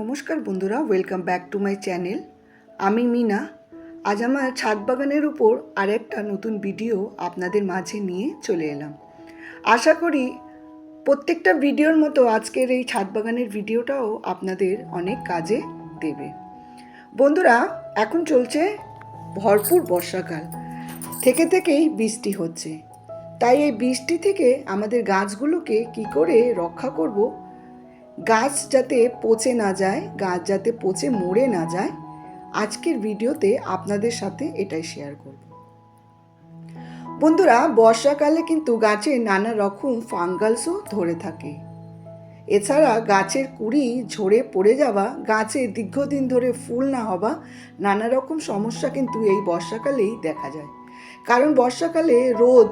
নমস্কার বন্ধুরা welcome back to my channel আমি মিনা। আজ আমার ছাদ বাগানের উপর আরেকটা নতুন ভিডিও আপনাদের মাঝে নিয়ে চলে এলাম। আশা করি প্রত্যেকটা ভিডিওর মতো আজকের এই ছাদ বাগানের ভিডিওটাও আপনাদের অনেক কাজে দেবে। বন্ধুরা, এখন চলছে ভরপুর বর্ষাকাল। থেকে থেকেই বৃষ্টি হচ্ছে। তাই এই বৃষ্টি থেকে আমাদের গাছগুলোকে কি করে রক্ষা করব গাছ যাতে পচে না যায়, গাছ যাতে পচে মরে না যায়, আজকের ভিডিওতে আপনাদের সাথে এটাই শেয়ার করব। বন্ধুরা, বর্ষাকালে কিন্তু গাছে নানা রকম ফাঙ্গালসও ধরে থাকে। এছাড়া গাছের কুড়ি ঝরে পড়ে যাওয়া, গাছে দীর্ঘদিন ধরে ফুল না হওয়া নানা রকম সমস্যা কিন্তু এই বর্ষাকালেই দেখা যায়। কারণ বর্ষাকালে রোদ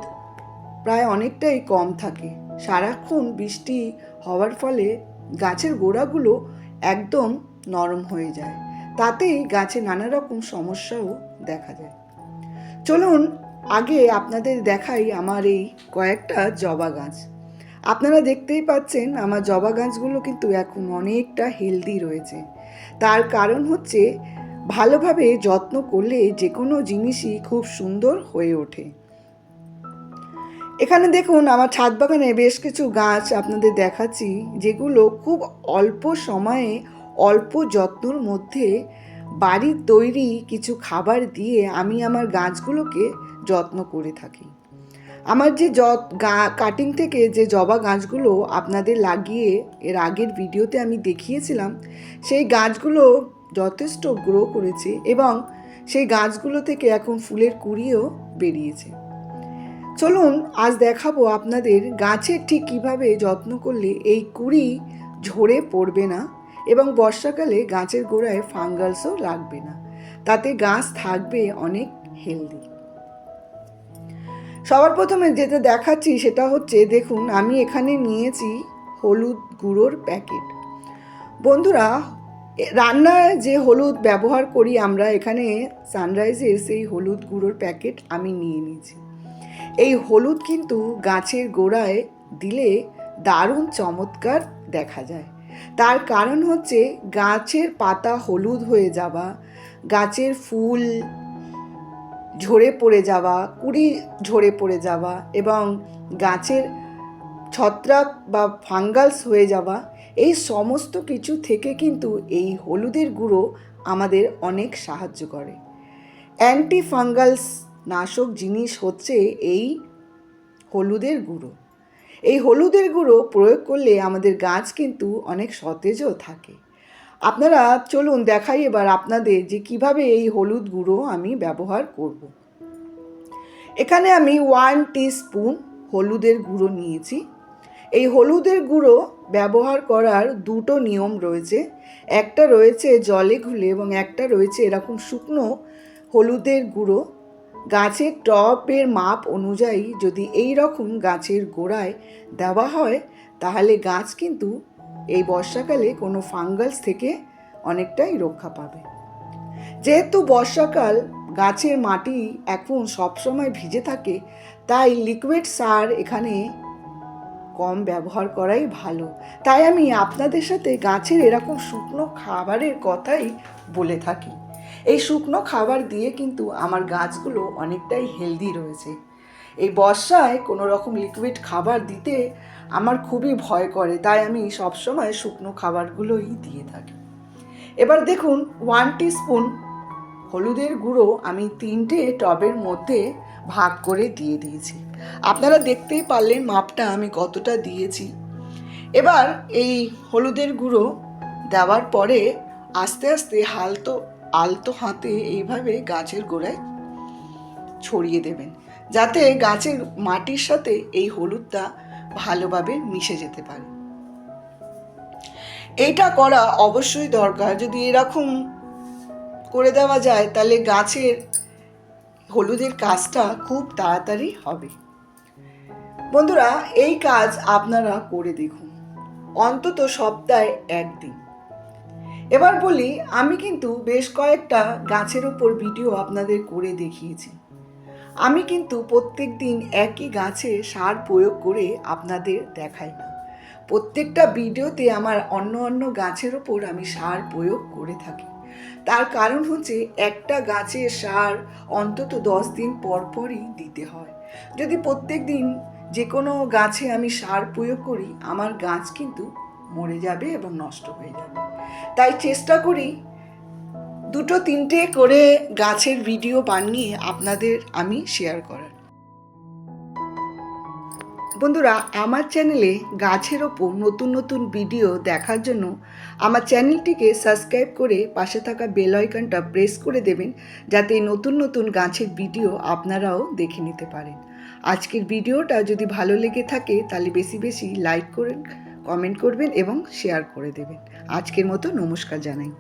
প্রায় অনেকটাই কম থাকে। সারাক্ষণ বৃষ্টি হওয়ার ফলে গাছের গোড়াগুলো একদম নরম হয়ে যায়। তাতেই গাছে নানা রকম সমস্যাও দেখা যায়। চলুন আগে আপনাদের দেখাই আমার এই কয়েকটা জবা গাছ। আপনারা দেখতেই পাচ্ছেন আমার জবা গাছগুলো কিন্তু এখন অনেকটা হেলদি রয়েছে। তার কারণ হচ্ছে ভালোভাবে যত্ন করলে যে কোনো জিনিসই খুব সুন্দর হয়ে ওঠে। এখানে দেখুন, আমার ছাদ বাগানে বেশ কিছু গাছ আপনাদের দেখাচ্ছি, যেগুলো খুব অল্প সময়ে, অল্প যত্নর মধ্যে বাড়ির তৈরি কিছু খাবার দিয়ে আমি আমার গাছগুলোকে যত্ন করে থাকি। আমার যে যত গা কাটিং থেকে যে জবা গাছগুলো আপনাদের লাগিয়ে এর আগের ভিডিওতে আমি দেখিয়েছিলাম, সেই গাছগুলো যথেষ্ট গ্রো করেছে এবং সেই গাছগুলো থেকে এখন ফুলের কুড়িও বেরিয়েছে। চলুন আজ দেখাবো আপনাদের গাছের ঠিক কীভাবে যত্ন করলে এই কুড়ি ঝরে পড়বে না এবং বর্ষাকালে গাছের গোড়ায় ফাঙ্গালসও লাগবে না। তাতে গাছ থাকবে অনেক হেলদি। সবার প্রথমে যেটা দেখাচ্ছি সেটা হচ্ছে, দেখুন, আমি এখানে নিয়েছি হলুদ গুঁড়োর প্যাকেট। বন্ধুরা, রান্নায় যে হলুদ ব্যবহার করি আমরা, এখানে সানরাইজের সেই হলুদ গুঁড়োর প্যাকেট আমি নিয়ে নিয়েছি। এই হলুদ কিন্তু গাছের গোড়ায় দিলে দারুণ চমৎকার দেখা যায়। তার কারণ হচ্ছে গাছের পাতা হলুদ হয়ে যাওয়া, গাছের ফুল ঝরে পড়ে যাওয়া, কুড়ি ঝরে পড়ে যাওয়া এবং গাছের ছত্রাক বা ফাঙ্গালস হয়ে যাওয়া, এই সমস্ত কিছু থেকে কিন্তু এই হলুদের গুঁড়ো আমাদের অনেক সাহায্য করে। অ্যান্টি ফাঙ্গালস নাশক জিনিস হচ্ছে এই হলুদের গুঁড়ো। এই হলুদের গুঁড়ো প্রয়োগ করলে আমাদের গাছ কিন্তু অনেক সতেজও থাকে। আপনারা চলুন দেখাই এবার আপনাদের যে কীভাবে এই হলুদ গুঁড়ো আমি ব্যবহার করব। এখানে আমি ওয়ান স্পুন হলুদের গুঁড়ো নিয়েছি। এই হলুদের গুঁড়ো ব্যবহার করার দুটো নিয়ম রয়েছে। একটা রয়েছে জলে ঘুলে এবং একটা রয়েছে এরকম শুকনো হলুদের গুঁড়ো। গাছের টপের মাপ অনুযায়ী যদি এই রকম গাছের গোড়ায় দেওয়া হয়, তাহলে গাছ কিন্তু এই বর্ষাকালে কোনো ফাঙ্গালস থেকে অনেকটাই রক্ষা পাবে। যেহেতু বর্ষাকাল, গাছের মাটি এখন সবসময় ভিজে থাকে, তাই লিকুইড সার এখানে কম ব্যবহার করাই ভালো। তাই আমি আপনাদের সাথে গাছের এরকম শুকনো খাবারের কথাই বলে থাকি। এই শুকনো খাবার দিয়ে কিন্তু আমার গাছগুলো অনেকটাই হেলদি রয়েছে। এই বর্ষায় কোনো রকম লিকুইড খাবার দিতে আমার খুবই ভয় করে, তাই আমি সবসময় শুকনো খাবারগুলোই দিয়ে থাকি। এবার দেখুন ওয়ান স্পুন হলুদের গুঁড়ো আমি তিনটে টবের মধ্যে ভাগ করে দিয়ে দিয়েছি। আপনারা দেখতেই পারলেন মাপটা আমি কতটা দিয়েছি। এবার এই হলুদের গুঁড়ো দেওয়ার পরে আস্তে আস্তে হালতো আলতো হাতে এইভাবে গাছের গোড়ায় ছড়িয়ে দেবেন, যাতে গাছের মাটির সাথে এই হলুদটা ভালোভাবে মিশে যেতে পারে। এইটা করা অবশ্যই দরকার। যদি এরকম করে দেওয়া যায়, তাহলে গাছের হলুদের কাজটা খুব তাড়াতাড়ি হবে। বন্ধুরা, এই কাজ আপনারা করে দেখুন। অন্তত সপ্তাহে একদিন। এবার বলি, আমি কিন্তু বেশ কয়েকটা গাছের ওপর ভিডিও আপনাদের করে দেখিয়েছি। আমি কিন্তু প্রত্যেক দিন একই গাছে সার প্রয়োগ করে আপনাদের দেখাই না। প্রত্যেকটা ভিডিওতে আমার অন্য অন্য গাছের ওপর আমি সার প্রয়োগ করে থাকি। তার কারণ হচ্ছে একটা গাছে সার অন্তত দশ দিন পর পরই দিতে হয়। যদি প্রত্যেক দিন যে কোনো গাছে আমি সার প্রয়োগ করি, আমার গাছ কিন্তু মরে যাবে এবং নষ্ট হয়ে যাবে। তাই চেষ্টা করি দুটো তিনটে করে গাছের ভিডিও বানিয়ে আপনাদের আমি শেয়ার করার। বন্ধুরা, আমার চ্যানেলে গাছের ওপর নতুন নতুন ভিডিও দেখার জন্য আমার চ্যানেলটিকে সাবস্ক্রাইব করে পাশে থাকা বেল আইকনটা প্রেস করে দেবেন, যাতে নতুন নতুন গাছের ভিডিও আপনারাও দেখে নিতে পারেন। আজকের ভিডিওটা যদি ভালো লেগে থাকে, তাহলে বেশি বেশি লাইক করেন। কমেন্ট করবেন এবং শেয়ার করে দেবেন। আজকের মতো নমস্কার জানাই।